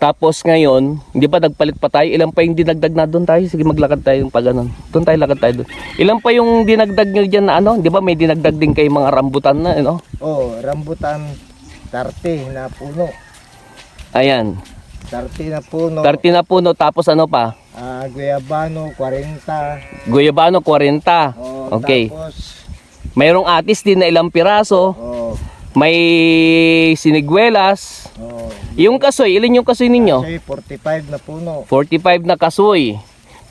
Tapos ngayon, hindi ba nagpalit pa tayo? Ilan pa yung dinagdag na doon tayo? Sige, maglakad tayo yung pag ganun. Doon tayo, lakad tayo doon. Ilan pa yung dinagdag nyo dyan na ano? Di ba may dinagdag din kayo mga rambutan na, ano? Oh, rambutan 30 na puno. Ayan. 30 na puno. 30 na puno, tapos ano pa? Ah, guyabano 40. Guyabano, 40. Oh, Okay. Tapos Mayroong atis din na ilang piraso. oh, May siniguelas. oh. Yung kasoy, ilan yung kasoy ninyo? Kasi 45 na puno. 45 na kasoy.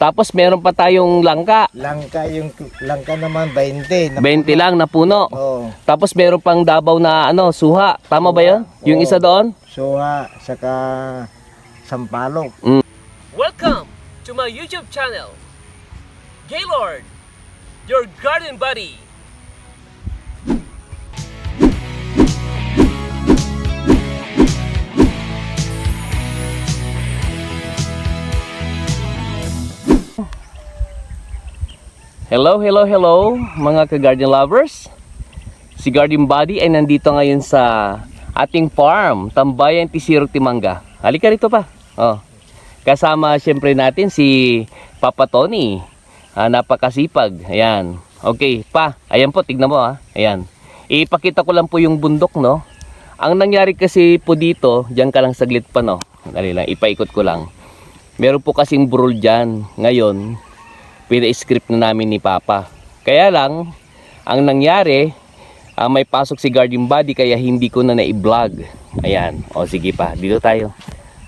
Tapos meron pa tayong langka. Langka yung langka naman 20 na 20 lang na puno. Oh, Tapos meron pang dabaw na ano, suha. Tama ba 'yon? Yung Oo. isa doon? suha saka sampalok. Welcome to my YouTube channel. Gaylord, your garden buddy. Hello, hello, hello mga ka-garden lovers. Si Garden Buddy ay nandito ngayon sa ating farm, Tambayan Tisiro Timanga. Halika rito pa. Oh. Kasama siyempre natin si Papa Tony. Ah, napakasipag. Ayan. Okay, pa. Ayan po, tignan mo ha. Ayan. Ipakita ko lang po yung bundok, no? Ang nangyari kasi po dito, diyan ka lang saglit pa, no? Dali lang, ipaikot ko lang. Meron po kasing burol dyan. Ngayon, pina-script na namin ni Papa. Kaya lang, ang nangyari, ah, may pasok si Guardian Body kaya hindi ko na na-vlog. Ayan. O sige pa, dito tayo.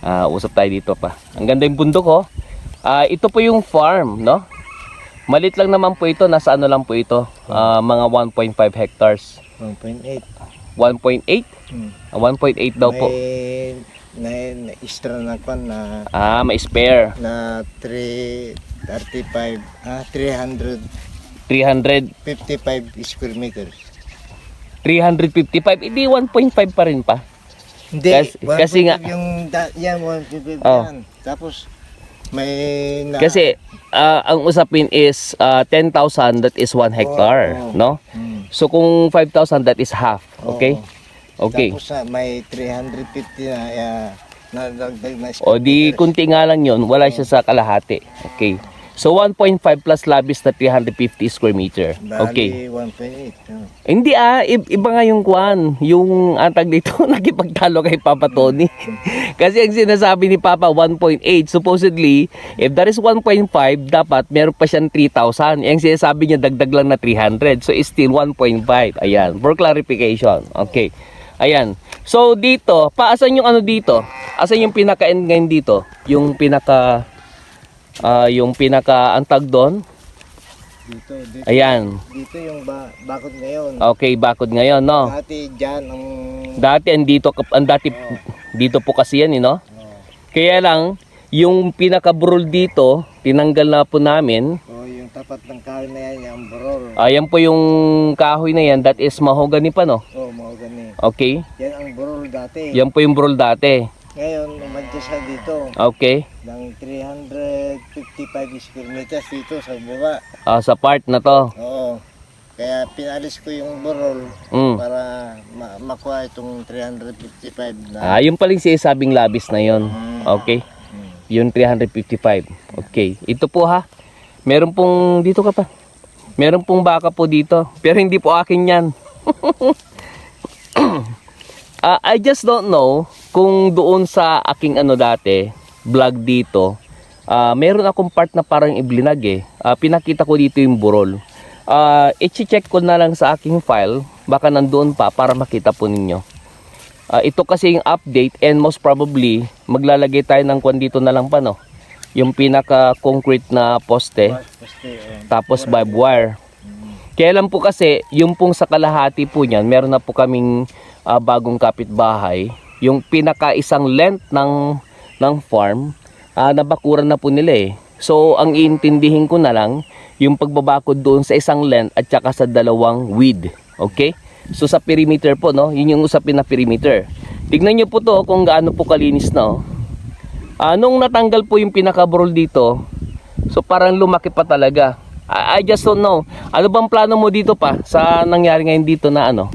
Ah, usap tayo dito pa. Ang ganda yung bundok oh. Ah, ito po yung farm, no? Malit lang naman po ito, nasa ano lang po ito, Ah, mga 1.5 hectares. 1.8. 1.8? Hmm. Ah, 1.8 daw po. Na, na extra na kwan na Ah, may spare. na 335 ah 355 300, square meters. 355, hindi 1.5 pa rin pa. Hindi, Kasi- kasi nga- yung da, yan 155 Oh. yan. Tapos may na, Kasi ah, ang usapin is ah, 10,000 that is 1 hectare, Oo. no? Hmm. So kung 5,000 that is half, okay? Oo. Okay. Tapos ah, may 350 na uh, na dagdag na O di kunti nga lang 'yon, wala siya sa kalahati. Okay. So 1.5 plus labis na 350 square meter. Okay. Bali, 1.8. oh. Hindi ah, iba nga yung kwan, yung antag dito nakipagtalo kay Papa Tony. Kasi ang sinasabi ni Papa 1.8, supposedly if that is 1.5, dapat meron pa siyang 3,000. Yung sinasabi niya dagdag lang na 300. So it's still 1.5. Ayan, for clarification. Okay. Ayan. So dito, paasan yung ano dito? Asan yung pinaka-end ngayon dito? Yung pinaka ah, yung pinaka antag doon? Dito, dito. Ayan. Dito yung ba, bakod ngayon. Okay, bakod ngayon, no? Dati dyan ang Dati andito ang dati dito po kasi yan, eh, no? oh, Kaya lang yung pinaka-burol dito, tinanggal na po namin. oh, yung tapat ng kahoy na yan, yung borol. Ayan po yung kahoy na yan, that is mahogany pa, no? Oh. Okay? Yan ang borol dati. Yan po yung burol dati. Ngayon, umadya siya dito Okay? ng 355 square meters dito sa baba. Ah, sa part na to. Oo. Kaya pinalis ko yung borol Mm. para ma- makuha itong 355 na. Ah, yung paling sinasabing labis na yon. Okay? Mm. Yung 355. Okay. Ito po ha. Meron pong dito ka pa. Meron pong baka po dito. Pero hindi po akin yan. Ah, I just don't know kung doon sa aking ano dati, vlog dito, ah meron akong part na parang iblinag eh. Ah, pinakita ko dito yung burol. Ah, i-check ko na lang sa aking file, baka nandoon pa para makita po ninyo. Ah, ito kasi yung update and most probably maglalagay tayo ng kwan dito na lang pa no. Yung pinaka concrete na poste tapos barbed wire. Kaya lang po kasi yung pong sa kalahati po niyan, meron na po kaming ah, bagong kapitbahay. Yung pinaka isang length ng ng farm, ah, nabakuran na po nila eh. So ang iintindihin ko na lang yung pagbabakod doon sa isang length at saka sa dalawang width. Okay? So sa perimeter po, no? Yun yung usapin na perimeter. Tignan nyo po to kung gaano po kalinis na. Oh. Nung natanggal po yung pinaka-burol dito, so parang lumaki pa talaga. I, I just don't know. Ano bang plano mo dito pa sa nangyari ngayon dito na ano?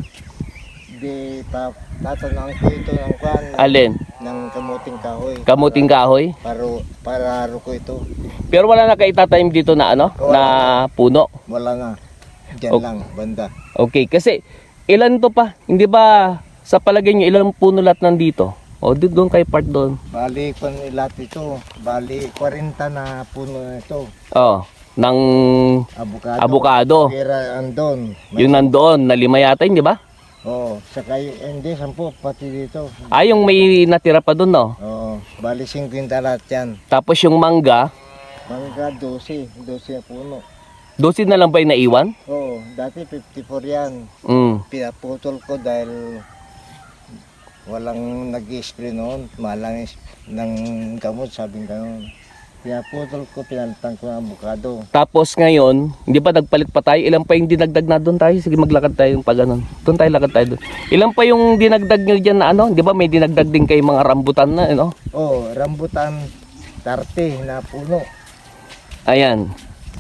Di pa tatanong ko ito ng kwan Alin? ng kamuting kahoy. Kamuting kahoy? Para para ko ito. Pero wala na kayo itatanim dito na ano? Na puno. Wala na. Diyan Ok. lang banda. Okay, kasi ilan to pa? Hindi ba sa palagay nyo ilang puno lahat nandito? O doon doon kayo part doon. Bali pa lahat ito. Bali 40 na puno na ito. Oh, ng Abukado. abukado. Pera andon. Yung nandoon na lima yata, hindi ba? Oo. Saka yung, hindi, sampu pati dito. Ah, yung may natira pa doon, no? Oo. Bali 50 lahat yan. Tapos yung mangga, Mangga 12. 12 na puno. 12 na lang ba yung naiwan? Oo. Dati 54 yan. Mm. pinaputol ko dahil walang nag-spray noon, malang is- ng gamot, sabing gano'n. Pinaputol ko, pinalitan ko ng avocado. Tapos ngayon, hindi ba nagpalit pa tayo? Ilan pa yung dinagdag na doon tayo? Sige, maglakad tayo pa ganun. Doon tayo, lakad tayo doon. Ilan pa yung dinagdag nyo dyan na ano? Di ba may dinagdag din kayo mga rambutan na, ano? Oh, rambutan, 30 na puno. Ayan.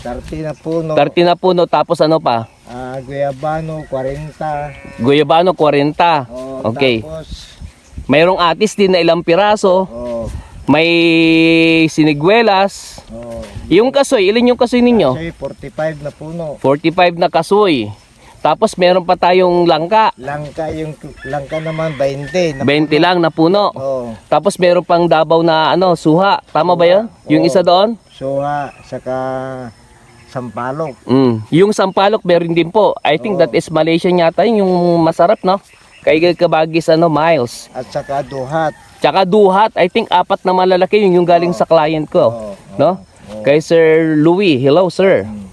30 na puno. 30 na puno, tapos ano pa? Ah, guyabano, 40. Guyabano, 40. Oh, Okay. Tapos, Mayroong atis din na ilang piraso. oh, May siniguelas. oh. Yung kasoy, ilan yung kasoy ninyo? Kasi 45 na puno. 45 na kasoy. Tapos meron pa tayong langka. Langka, yung langka naman 20. Na 20 lang na puno. Oh, Tapos meron pang dabaw na ano, suha. Tama ba 'yon? Yung Oo. isa doon? suha, saka sampalok. Mm. Yung sampalok meron din po. I think Oo. that is Malaysian yata yun, yung masarap, no? Kay Kabagis ano, Miles. At saka duhat. Tsaka duhat, I think apat na malalaki yun yung galing sa client ko. Oo, No? oo. Kay Sir Louis. Hello, sir. Mm.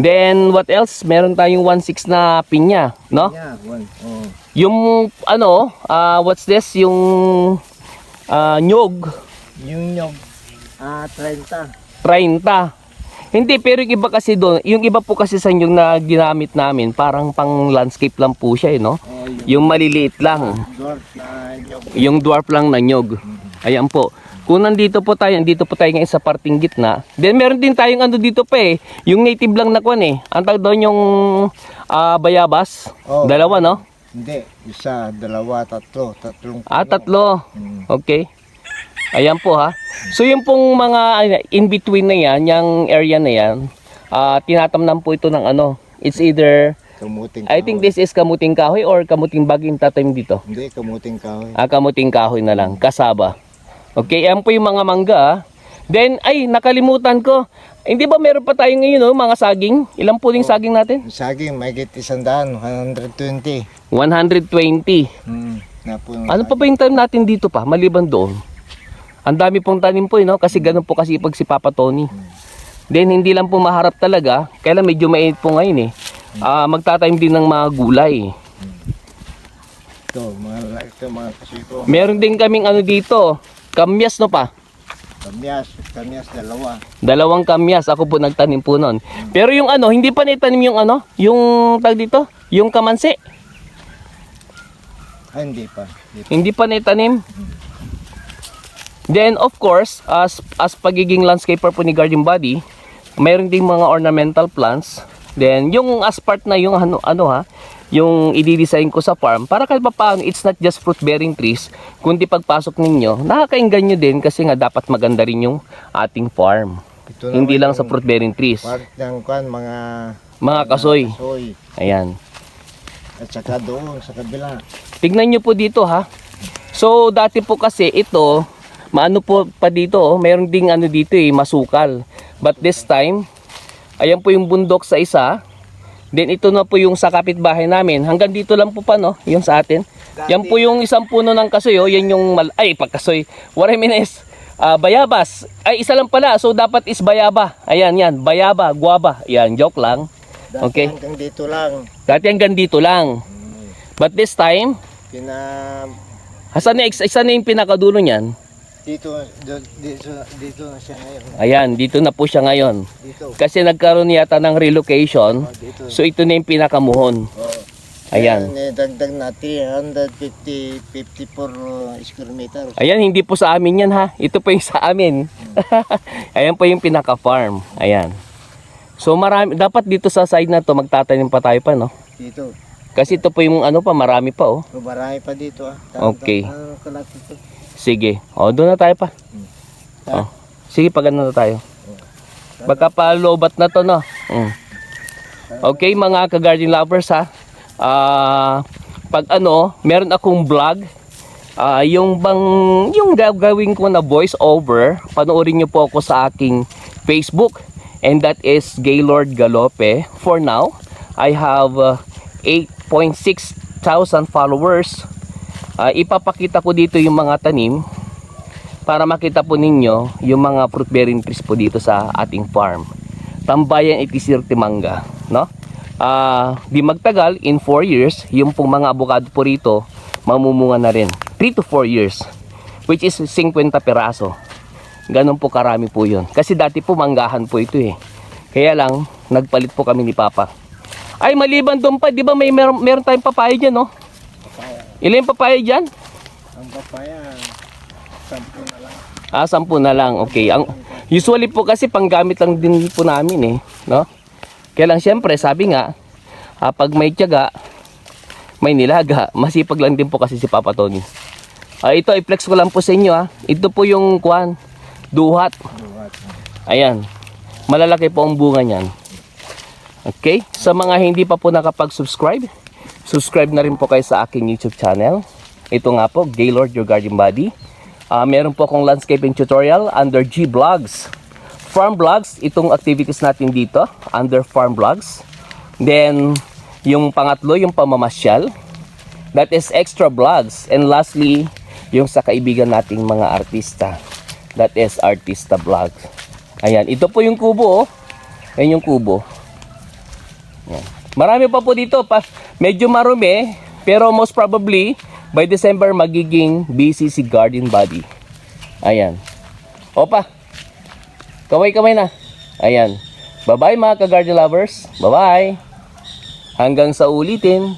Then what else? Meron tayong 1.6 na pinya, no? Yeah, one. Oh. Yung ano, ah, what's this? Yung ah, nyog, Yung nyog, ah, 30. 30. Hindi, pero yung iba kasi doon, yung iba po kasi sa yung na ginamit namin, parang pang landscape lang po siya, eh, no? Yung Yung maliliit lang, dwarf na nyog. yung dwarf lang na nyog. Ayan po. Kung nandito po tayo, dito po tayo ngayon sa parting gitna. Then meron din tayong ano dito pa eh, yung native lang na kwan eh. Ang tawag doon yung ah, bayabas. Oh. Dalawa, no? Hindi, isa, dalawa, tatlo, tatlong Ah, tatlo. Mm. Okay. Ayan po ha. So yung pong mga in between na yan, yung area na yan, ah tinatamnan po ito ng ano. It's either, Kamuting I think this is kamuting kahoy or kamuting baging tatanim dito. Hindi, kamuting kahoy. Ah, kamuting kahoy na lang, kasaba. Okay, yan po yung mga mangga. ah. Then, ay, nakalimutan ko. Hindi ba meron pa tayo ngayon, no, mga saging? Ilang po yung saging natin? Saging, may git isandaan, 120. 120. Hmm. Na puno Ano pa ba yung tanim natin dito pa, maliban doon? Ang dami pong tanim po, eh, no? kasi ganun po kasi pag si Papa Tony. Then, hindi lang po maharap talaga, kailan medyo mainit po ngayon eh. Ah, magtatanim din ng mga gulay. Ito, mga, ito, mga kasiko. Meron din kaming ano dito, kamyas no pa. Kamyas, kamyas, dalawa. Dalawang kamyas, ako po nagtanim po nun. Pero yung ano, hindi pa naitanim yung ano, yung tag dito, yung kamansi. Ah, hindi pa. Hindi pa. Hindi pa naitanim. Then of course, as as pagiging landscaper po ni Garden Body, mayroon ding mga ornamental plants. Then yung as part na yung ano ano ha, yung i-design ko sa farm para kahit pa paano it's not just fruit bearing trees, kundi pagpasok ninyo, nakakainggan nyo din kasi nga dapat maganda rin yung ating farm. Ito Hindi lang sa fruit bearing trees. Part ng kwan, mga Mga kasoy. kasoy. Ayan. At saka doon, sa kabila. Tignan nyo po dito ha. So dati po kasi ito, maano po pa dito, oh, meron ding ano dito eh, masukal. But this time, ayan po yung bundok sa isa. Then ito na po yung sa kapitbahay namin. Hanggang dito lang po pa no, yung sa atin. Yan po yung isang puno ng kasoy, oh. yan yung, mal- ay pagkasoy, Waremines. Ah, bayabas. Ay, isa lang pala. So, dapat is bayaba. Ayan, yan. Bayaba, guaba. Yan, joke lang. Dati Okay. hanggang dito lang. Dati hanggang dito lang. Hmm. But this time, Pina, Asan na, asan na yung pinakadulo niyan? Dito, dito, dito na siya ngayon. Ayan, dito na po siya ngayon. Dito. Kasi nagkaroon yata ng relocation. Oh, dito. So ito na yung pinakamuhon. Oh. Ayan. Kaya dagdag na 350, 54 uh, square meter. Ayan, hindi po sa amin yan ha. Ito po yung sa amin. Ayan po yung pinaka-farm. Ayan. So marami, dapat dito sa side na to magtatanim pa tayo pa no. Dito. Kasi ito po yung ano pa, marami pa oh. Marami pa dito ah. Okay. Ano? Sige. O, doon na tayo pa. Ah. Oh. Sige, pag na tayo. Baka pa lobat na to, no? Mm. Okay, mga ka-garden lovers, ha? Ah, pag ano, meron akong vlog. Ah, yung bang, yung gagawin ko na voice over, panoorin niyo po ako sa aking Facebook. And that is Gaylord Galope. For now, I have uh, 8.6 thousand followers. Ah, ipapakita ko dito yung mga tanim para makita po ninyo yung mga fruit bearing trees po dito sa ating farm. Tambayan itisir timanga, no? Ah, di magtagal in 4 years, yung pong mga avocado po rito mamumunga na rin. 3 to 4 years, which is 50 peraso. Ganun po karami po yun. Kasi dati po manggahan po ito eh. Kaya lang, nagpalit po kami ni Papa. Ay, maliban doon pa, di ba may meron, meron tayong papaya dyan, no? Ilan papaya dyan? Ang papaya, sampu na lang. Ah, sampu na lang. Okay. Ang usually po kasi panggamit lang din po namin eh, no? Kaya lang siyempre, sabi nga, ah, pag may tiyaga, may nilaga. Masipag lang din po kasi si Papa Tony. Ah, ito i-flex ko lang po sa inyo ah. Ito po yung kwan, duhat. Duhat. Ayan. Malalaki po ang bunga niyan. Okay? Sa mga hindi pa po nakapag-subscribe, subscribe na rin po kayo sa aking YouTube channel. Ito nga po, Gaylord Your Garden Body. Ah, meron po akong landscaping tutorial under G Vlogs. Farm Vlogs, itong activities natin dito, under Farm Vlogs. Then, yung pangatlo, yung pamamasyal. That is extra vlogs. And lastly, yung sa kaibigan nating mga artista. That is artista vlog. Ayan, ito po yung kubo oh. Ayan yung kubo. Ayan. Marami pa po dito. Pa, medyo marumi, pero most probably, by December, magiging busy si Garden Body. Ayan. Opa. Kaway-kaway na. Ayan. Bye-bye mga ka-garden lovers. Bye-bye. Hanggang sa ulitin.